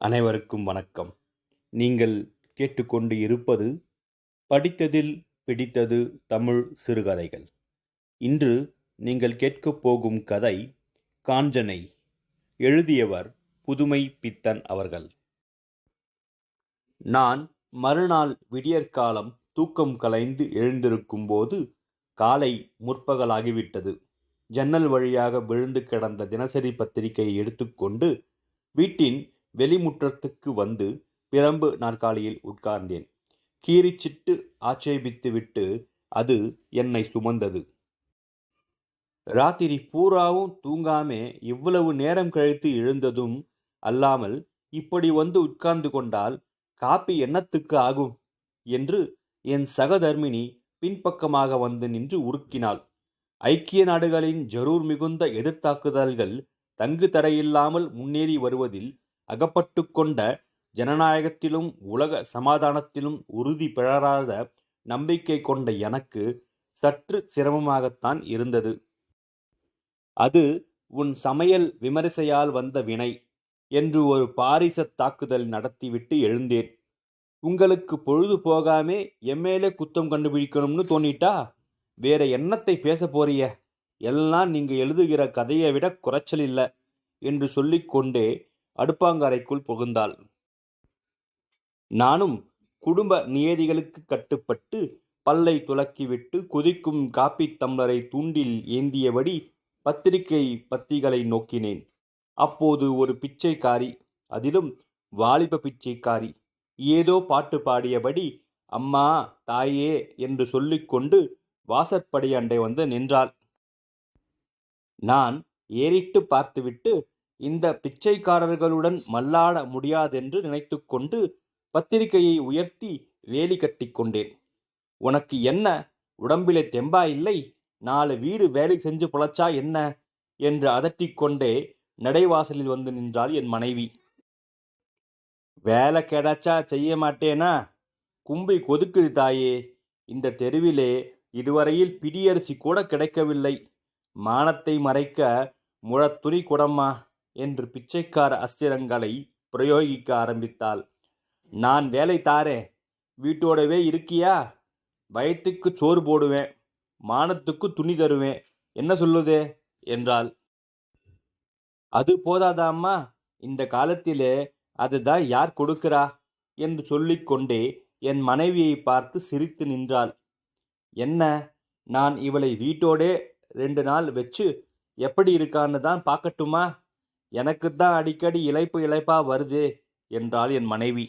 அனைவருக்கும் வணக்கம். நீங்கள் கேட்டுக்கொண்டு இருப்பது படித்ததில் பிடித்தது தமிழ் சிறுகதைகள். இன்று நீங்கள் கேட்கப் போகும் கதை காஞ்சனை எழுதியவர் புதுமை பித்தன் அவர்கள். நான் மறுநாள் விடியற்காலம் தூக்கம் கலைந்து எழுந்திருக்கும் போது காலை முற்பகலாகிவிட்டது. ஜன்னல் வழியாக விழுந்து கிடந்த தினசரி பத்திரிகையை எடுத்துக்கொண்டு வீட்டின் வெளிமுற்றத்துக்கு வந்து பிரம்பு நாற்காலியில் உட்கார்ந்தேன். கீறிச்சிட்டு ஆட்சேபித்துவிட்டு அது என்னை சுமந்தது. ராத்திரி பூராவும் தூங்காமே இவ்வளவு நேரம் கழித்து எழுந்ததும் அல்லாமல் இப்படி வந்து உட்கார்ந்து கொண்டால் காப்பி என்னத்துக்கு ஆகும்? என்று என் சகதர்மினி பின்பக்கமாக வந்து நின்று உருக்கினாள். ஐக்கிய நாடுகளின் ஜரூர் மிகுந்த எதிர்த்தாக்குதல்கள் தங்கு தடையில்லாமல் முன்னேறி வருவதில் அகப்பட்டு கொண்ட ஜனநாயகத்திலும் உலக சமாதானத்திலும் உறுதி பெறாத நம்பிக்கை கொண்ட எனக்கு சற்று சிரமமாகத்தான் இருந்தது. அது உன் சமையல் விமரிசையால் வந்த வினை என்று ஒரு பாரிச தாக்குதல் நடத்திவிட்டு எழுந்தேன். உங்களுக்கு பொழுது போகாமே எம்மேலே குத்தம் கண்டுபிடிக்கணும்னு தோணிட்டா? வேற என்னத்தை பேச போறிய? எல்லாம் நீங்க எழுதுகிற கதையை விட குறைச்சல் இல்லை என்று சொல்லிக்கொண்டே அடுப்பாங்கரைக்குள் புகுந்தாள். நானும் குடும்ப நியதிகளுக்கு கட்டுப்பட்டு பல்லை துலக்கிவிட்டு கொதிக்கும் காப்பி தம்ளரை தூண்டில் ஏந்தியபடி பத்திரிகை பத்திகளை நோக்கினேன். அப்போது ஒரு பிச்சைக்காரி அதிலும் வாலிப பிச்சைக்காரி ஏதோ பாட்டு பாடியபடி அம்மா தாயே என்று சொல்லிக்கொண்டு வாசற்படி அண்டை வந்து நின்றாள். நான் ஏறிட்டு பார்த்துவிட்டு இந்த பிச்சைக்காரர்களுடன் மல்லாட முடியாதென்று நினைத்துக்கொண்டு பத்திரிகையை உயர்த்தி வேலி கட்டி கொண்டேன். உனக்கு என்ன? உடம்பிலே தெம்பா இல்லை? நாலு வீடு வேலை செஞ்சு பொழைச்சா என்ன? என்று அதட்டிக்கொண்டே நடைவாசலில் வந்து நின்றாள் என் மனைவி. வேலை கிடைச்சா செய்ய மாட்டேனா? கும்பை கொதுக்குது தாயே. இந்த தெருவிலே இதுவரையில் பிடியரிசி கூட கிடைக்கவில்லை. மானத்தை மறைக்க முழத்துணி குடம்மா. என்று பிச்சைக்கார அஸ்திரங்களை பிரயோகிக்க ஆரம்பித்தாள். நான் வேலை தாரேன் வீட்டோடவே இருக்கியா? வயத்துக்கு சோறு போடுவேன் மானத்துக்கு துணி தருவேன் என்ன சொல்லுதே? என்றாள். அது போதாதாம்மா இந்த காலத்திலே அதுதான் யார் கொடுக்கிறா? என்று சொல்லிக்கொண்டே என் மனைவியை பார்த்து சிரித்து நின்றாள். என்ன நான் இவளை வீட்டோடே ரெண்டு நாள் வச்சு எப்படி இருக்கான்னு தான் பார்க்கட்டுமா? எனக்கு தான் அடிக்கடி இழைப்பு இழைப்பா வருதே என்றாள் என் மனைவி.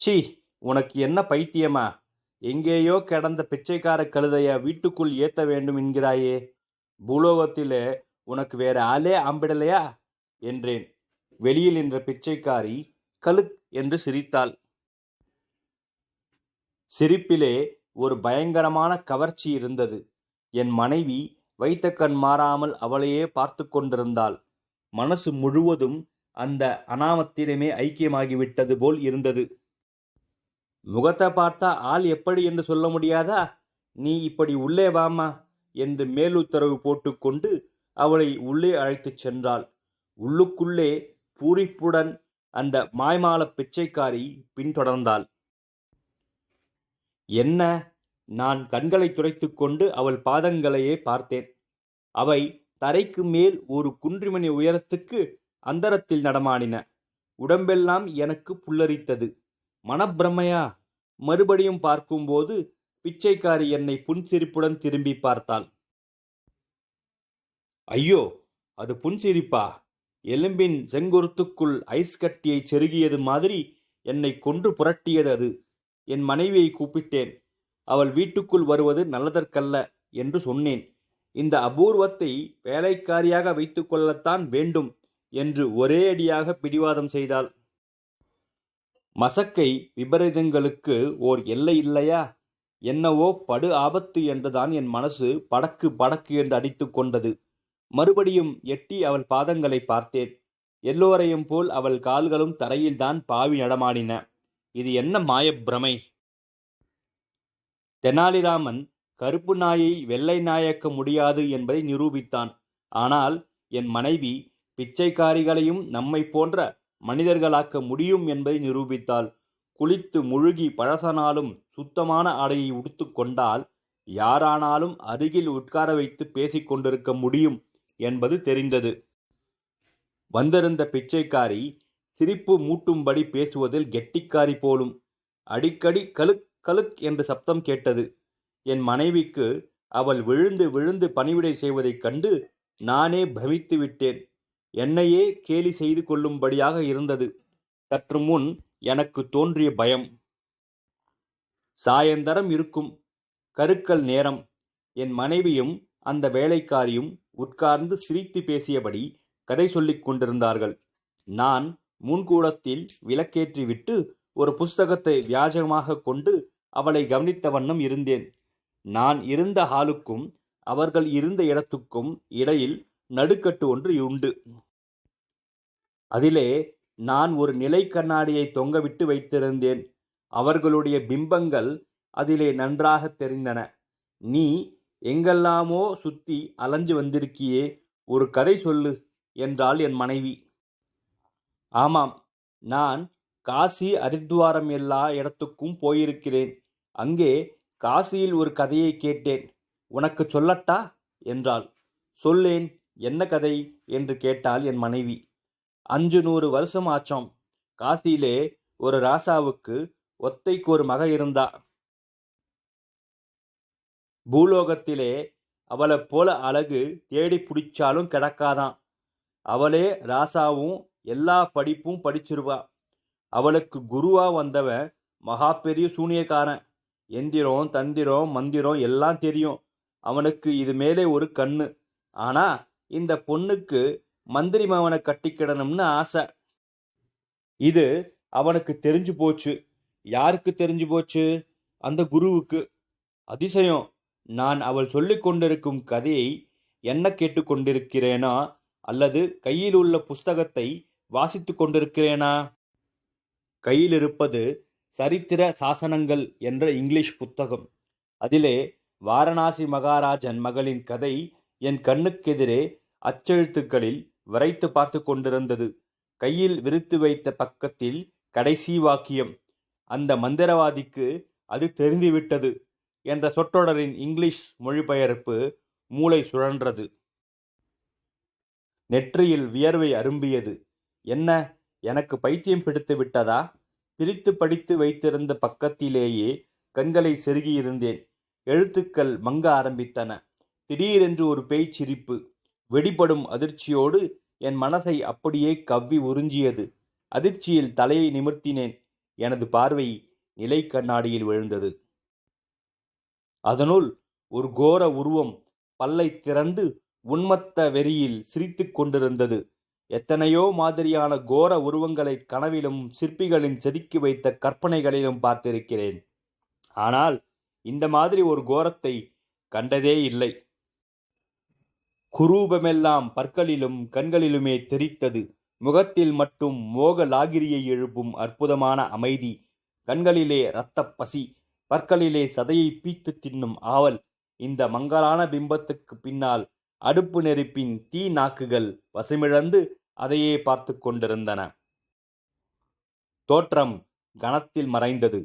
சி உனக்கு என்ன பைத்தியமா? எங்கேயோ கிடந்த பிச்சைக்கார கழுதைய வீட்டுக்குள் ஏத்த வேண்டும் என்கிறாயே. பூலோகத்திலே உனக்கு வேற ஆளே ஆம்பிடலையா? என்றேன். வெளியில் நின்ற பிச்சைக்காரி கழுக் என்று சிரித்தாள். சிரிப்பிலே ஒரு பயங்கரமான கவர்ச்சி இருந்தது. என் மனைவி வைத்த கண் மாறாமல் அவளையே பார்த்து கொண்டிருந்தாள். மனசு முழுவதும் அந்த அனாமத்திடமே ஐக்கியமாகிவிட்டது போல் இருந்தது. முகத்தை பார்த்தா ஆள் எப்படி என்று சொல்ல முடியாதா? நீ இப்படி உள்ளே வாமா என்று மேலுத்தரவு போட்டுக்கொண்டு அவளை உள்ளே அழைத்துச் சென்றாள். உள்ளுக்குள்ளே பூரிப்புடன் அந்த மாய்மால பிச்சைக்காரி பின்தொடர்ந்தாள். என்ன? நான் கண்களை துடைத்துக்கொண்டு அவள் பாதங்களையே பார்த்தேன். அவை தரைக்கு மேல் ஒரு குன்றிமணி உயரத்துக்கு அந்தரத்தில் நடமாடின. உடம்பெல்லாம் எனக்கு புல்லரித்தது. மனப்பிரமையா? மறுபடியும் பார்க்கும்போது பிச்சைக்காரி என்னை புன்சிரிப்புடன் திரும்பி பார்த்தாள். ஐயோ அது புன்சிரிப்பா? எலும்பின் செங்குருத்துக்குள் ஐஸ் கட்டியை செருகியது மாதிரி என்னை கொன்று புரட்டியது அது. என் மனைவியை கூப்பிட்டேன். அவள் வீட்டுக்குள் வருவது நல்லதற்கல்ல என்று சொன்னேன். இந்த அபூர்வத்தை வேலைக்காரியாக வைத்து கொள்ளத்தான் வேண்டும் என்று ஒரே அடியாக பிடிவாதம் செய்தாள். மசக்கை விபரீதங்களுக்கு ஓர் எல்லை இல்லையா? என்னவோ படு ஆபத்து என்றுதான் என் மனசு படக்கு படக்கு என்று அடித்து கொண்டது. மறுபடியும் எட்டி அவள் பாதங்களை பார்த்தேன். எல்லோரையும் போல் அவள் கால்களும் தரையில்தான் பாவி நடமாடின. இது என்ன மாயப்பிரமை தெனாலிராமன் கருப்பு நாயை வெள்ளை நாயக்க முடியாது என்பதை நிரூபித்தான். ஆனால் என் மனைவி பிச்சைக்காரிகளையும் நம்மை போன்ற மனிதர்களாக்க முடியும் என்பதை நிரூபித்தாள். குளித்து முழுகி பழசனாலும் சுத்தமான ஆடையை உடுத்து கொண்டால் யாரானாலும் அருகில் உட்கார வைத்து பேசிக்கொண்டிருக்க முடியும் என்பது தெரிந்தது. வந்திருந்த பிச்சைக்காரி சிரிப்பு மூட்டும்படி பேசுவதில் கெட்டிக்காரி போலும். அடிக்கடி கலுக் கலுக் என்று சப்தம் கேட்டது. என் மனைவிக்கு அவள் விழுந்து விழுந்து பணிவிடை செய்வதைக் கண்டு நானே பிரமித்து விட்டேன். என்னையே கேலி செய்து கொள்ளும்படியாக இருந்தது. சற்று முன் எனக்கு தோன்றிய பயம். சாயந்தரம் இருக்கும். கருக்கல் நேரம். என் மனைவியும் அந்த வேலைக்காரியும் உட்கார்ந்து சிரித்து பேசியபடி கதை சொல்லிக் கொண்டிருந்தார்கள். நான் முன்கூடத்தில் விளக்கேற்றிவிட்டு ஒரு புஸ்தகத்தை வியாஜகமாக கொண்டு அவளை கவனித்த வண்ணம் இருந்தேன். நான் இருந்த ஹாலுக்கும் அவர்கள் இருந்த இடத்துக்கும் இடையில் நடுக்கட்டு ஒன்று உண்டு. அதிலே நான் ஒரு நிலை கண்ணாடியை தொங்கவிட்டு வைத்திருந்தேன். அவர்களுடைய பிம்பங்கள் அதிலே நன்றாக தெரிந்தன. நீ எங்கெல்லாமோ சுத்தி அலைஞ்சு வந்திருக்கியே ஒரு கதை சொல்லு என்றாள் என் மனைவி. ஆமாம் நான் காசி ஹரித்வாரம் எல்லா இடத்துக்கும் போயிருக்கிறேன். அங்கே காசியில் ஒரு கதையை கேட்டேன். உனக்கு சொல்லட்டா? என்றாள். சொல்லேன். என்ன கதை? என்று கேட்டாள் என் மனைவி. அஞ்சு நூறு வருஷம் ஆச்சோம். காசியிலே ஒரு ராசாவுக்கு ஒத்தைக்கு ஒரு மக இருந்தா. பூலோகத்திலே அவளை போல அழகு தேடி பிடிச்சாலும் கிடக்காதான் அவளே ராசாவும் எல்லா படிப்பும் படிச்சிருவா. அவளுக்கு குருவா வந்தவன் மகா பெரிய சூனியக்காரன். எந்திரம் தந்திரம் மந்திரம் எல்லாம் தெரியும். அவனுக்கு இது மேலே ஒரு கண்ணு. ஆனா இந்த பொண்ணுக்கு மந்திரி மாவனை கட்டிக்கிடணும்னு ஆசை. இது அவனுக்கு தெரிஞ்சு போச்சு. யாருக்கு தெரிஞ்சு போச்சு? அந்த குருவுக்கு. அதிசயம். நான் அவள் சொல்லிக் கொண்டிருக்கும் கதையை என்ன கேட்டுக்கொண்டிருக்கிறேனா அல்லது கையில் உள்ள புஸ்தகத்தை வாசித்துக் கொண்டிருக்கிறேனா? கையில் இருப்பது சரித்திர சாசனங்கள் என்ற இங்கிலீஷ் புத்தகம். அதிலே வாரணாசி மகாராஜன் மகளின் கதை என் கண்ணுக்கெதிரே அச்செழுத்துக்களில் வரைத்து பார்த்து கொண்டிருந்தது. கையில் விரித்து வைத்த பக்கத்தில் கடைசி வாக்கியம் அந்த மந்திரவாதிக்கு அது தெரிந்துவிட்டது என்ற சொற்றொடரின் இங்கிலீஷ் மொழிபெயர்ப்பு மூளை சுழன்றது. நெற்றியில் வியர்வை அரும்பியது என்ன எனக்கு பைத்தியம் பிடித்து விட்டதா பிரித்து படித்து வைத்திருந்த பக்கத்திலேயே கண்களை செருகியிருந்தேன். எழுத்துக்கள் மங்க ஆரம்பித்தன. திடீரென்று ஒரு பேய்ச்சிரிப்பு. வெடிபடும் அதிர்ச்சியோடு என் மனசை அப்படியே கவ்வி உறிஞ்சியது. அதிர்ச்சியில் தலையை நிமிர்த்தினேன். எனது பார்வை நிலை கண்ணாடியில் விழுந்தது. அதனுள் ஒரு கோர உருவம் பல்லை திறந்து உன்மத்த வெறியில் சிரித்துக் கொண்டிருந்தது. எத்தனையோ மாதிரியான கோர உருவங்களை கனவிலும் சிற்பிகளின் செதுக்கி வைத்த கற்பனைகளிலும் பார்த்திருக்கிறேன். ஆனால் இந்த மாதிரி ஒரு கோரத்தை கண்டதே இல்லை. குரூபமெல்லாம் பற்களிலும் கண்களிலுமே தெரித்தது. முகத்தில் மட்டும் மோக லாகிரியை எழுப்பும் அற்புதமான அமைதி. கண்களிலே இரத்தப் பசி பற்களிலே சதையை பீத்து தின்னும் ஆவல் இந்த மங்கலான பிம்பத்துக்கு பின்னால் அடுப்பு நெருப்பின் தீ நாக்குகள் வசமிழந்து அதையே பார்த்து கொண்டிருந்தன. தோற்றம் கணத்தில் மறைந்தது.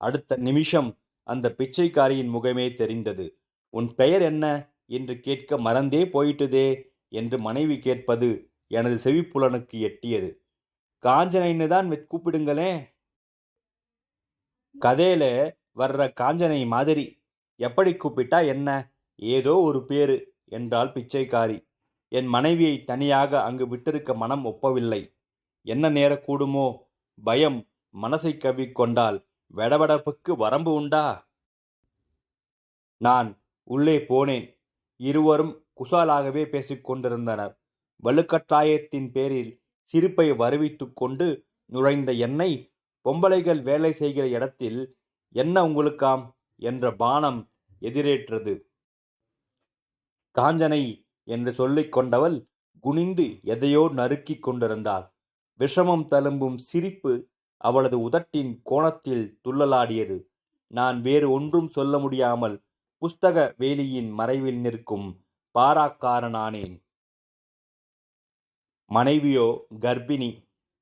அடுத்த நிமிஷம் அந்த பிச்சைக்காரியின் முகமே தெரிந்தது. உன் பெயர் என்ன என்று கேட்க மறந்தே போயிட்டுதே என்று மனைவி கேட்பது எனது செவிப்புலனுக்கு எட்டியது. காஞ்சனைன்னு தான் கூப்பிடுங்களே. கதையில வர்ற காஞ்சனை மாதிரி. எப்படி கூப்பிட்டா என்ன? ஏதோ ஒரு பேரு. என்றாள் பிச்சைக்காரி. என் மனைவியை தனியாக அங்கு விட்டிருக்க மனம் ஒப்பவில்லை. என்ன நேரக்கூடுமோ பயம் மனசை கவ்விக்கொண்டால் வெடவெடப்புக்கு வரம்பு உண்டா? நான் உள்ளே போனேன். இருவரும் குசாலாகவே பேசிக்கொண்டிருந்தனர் வலுக்கட்டாயத்தின் பேரில் சிரிப்பை வருவித்து கொண்டு நுழைந்த என்னை பொம்பளைகள் வேலை செய்கிற இடத்தில் என்ன உங்களுக்காம்? என்ற பானம் எதிரேற்றது. காஞ்சனை என்று சொல்லிக் கொண்டவள் குனிந்து எதையோ நறுக்கிக் கொண்டிருந்தாள். விஷமம் தழும்பும் சிரிப்பு அவளது உதட்டின் கோணத்தில் துள்ளலாடியது. நான் வேறு ஒன்றும் சொல்ல முடியாமல் புஸ்தக வேலியின் மறைவில் நிற்கும் பாராக்காரனானேன். மனைவியோ கர்ப்பிணி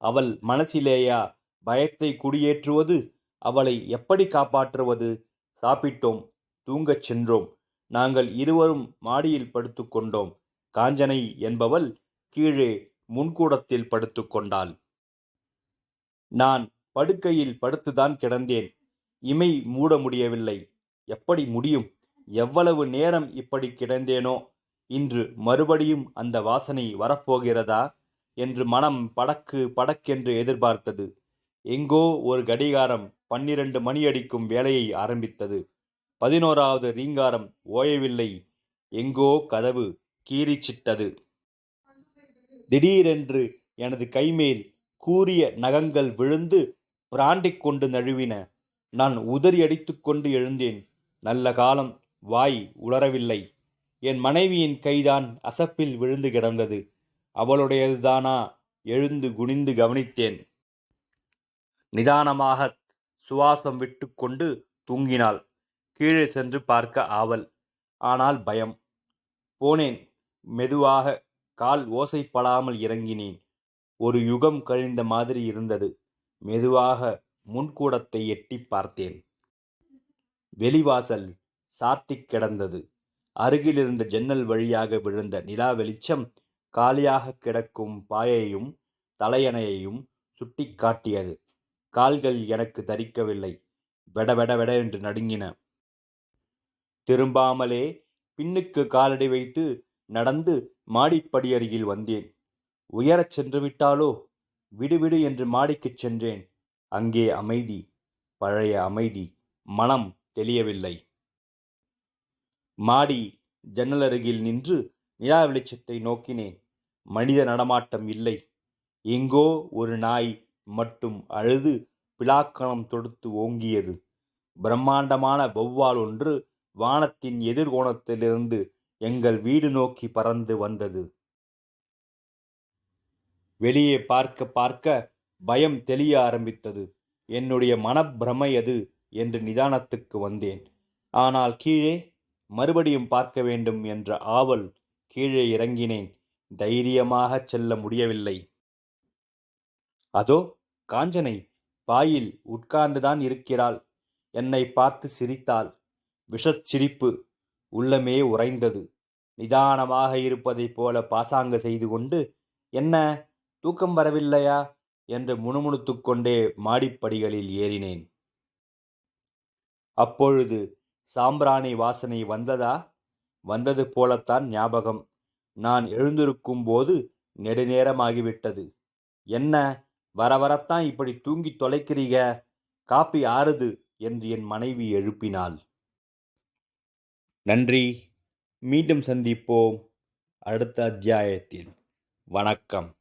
அவள் மனசிலேயா பயத்தை குடியேற்றுவது அவளை எப்படி காப்பாற்றுவது? சாப்பிட்டோம் தூங்கச் சென்றோம். நாங்கள் இருவரும் மாடியில் படுத்துக்கொண்டோம். காஞ்சனை என்பவள் கீழே முன்கூடத்தில் படுத்துக்கொண்டாள். நான் படுக்கையில் படுத்துதான் கிடந்தேன். இமை மூட முடியவில்லை. எப்படி முடியும்? எவ்வளவு நேரம் இப்படி கிடந்தேனோ? இன்று மறுபடியும் அந்த வாசனை வரப்போகிறதா? என்று மனம் படக்கு படக்கென்று எதிர்பார்த்தது. எங்கோ ஒரு கடிகாரம் பன்னிரண்டு மணி அடிக்கும் வேலையை ஆரம்பித்தது. பதினோராவது ரீங்காரம் ஓயவில்லை. எங்கோ கதவு கீறிச்சிட்டது. திடீரென்று எனது கைமேல் கூரிய நகங்கள் விழுந்து பிராண்டிக் கொண்டு நழுவின. நான் உதறி அடித்துக்கொண்டு எழுந்தேன். நல்ல காலம் வாய் உளரவில்லை என் மனைவியின் கைதான் அசப்பில் விழுந்து கிடந்தது. அவளுடையதுதானா? எழுந்து குனிந்து கவனித்தேன். நிதானமாக சுவாசம் விட்டுக்கொண்டு தூங்கினாள். கீழே சென்று பார்க்க ஆவல். ஆனால் பயம். போனேன். மெதுவாக கால் ஓசைப்படாமல் இறங்கினேன். ஒரு யுகம் கழிந்த மாதிரி இருந்தது. மெதுவாக முன்கூடத்தை எட்டி பார்த்தேன். வெளிவாசல் சாத்திக் கிடந்தது. அருகிலிருந்த ஜன்னல் வழியாக விழுந்த நிலா வெளிச்சம் காலியாக கிடக்கும் பாயையும் தலையணையையும் சுட்டிக்காட்டியது கால்கள் எனக்கு தரிக்கவில்லை. வெட வெட வெட என்று நடுங்கின. திரும்பாமலே பின்னுக்கு காலடி வைத்து நடந்து மாடிப்படி அருகில் வந்தேன். உயரச் சென்று விட்டாலோ? விடுவிடு என்று மாடிக்குச் சென்றேன். அங்கே அமைதி பழைய அமைதி மனம் தெளியவில்லை. மாடி ஜன்னலருகில் நின்று நிலா வெளிச்சத்தை நோக்கினேன். மனித நடமாட்டம் இல்லை. எங்கோ ஒரு நாய் மட்டும் அழுது பிலாக்கணம் தொடுத்து ஓங்கியது. பிரம்மாண்டமான வௌவால் ஒன்று வானத்தின் எதிர்கோணத்திலிருந்து எங்கள் வீடு நோக்கி பறந்து வந்தது. வெளியே பார்க்க பார்க்க பயம் தெளிய ஆரம்பித்தது. என்னுடைய மனப்பிரமை அது என்று நிதானத்துக்கு வந்தேன். ஆனால் கீழே மறுபடியும் பார்க்க வேண்டும் என்ற ஆவல் கீழே இறங்கினேன். தைரியமாகச் செல்ல முடியவில்லை. அதோ காஞ்சனை பாயில் உட்கார்ந்துதான் இருக்கிறாள். என்னை பார்த்து சிரித்தாள். விஷச்சிரிப்பு உள்ளமே உறைந்தது. நிதானமாக இருப்பதைப் போல பாசாங்க செய்து கொண்டு என்ன தூக்கம் வரவில்லையா? என்று முணுமுணுத்து கொண்டே மாடிப்படிகளில் ஏறினேன். அப்பொழுது சாம்பிராணி வாசனை வந்ததா? வந்தது போலத்தான் ஞாபகம். நான் எழுந்திருக்கும் போது நெடுநேரமாகிவிட்டது. என்ன வர வரத்தான் இப்படி தூங்கி தொலைக்கிறீங்க காப்பி ஆறுது என்று என் மனைவி எழுப்பினாள். நன்றி. மீண்டும் சந்திப்போம் அடுத்த அத்தியாயத்தில். வணக்கம்.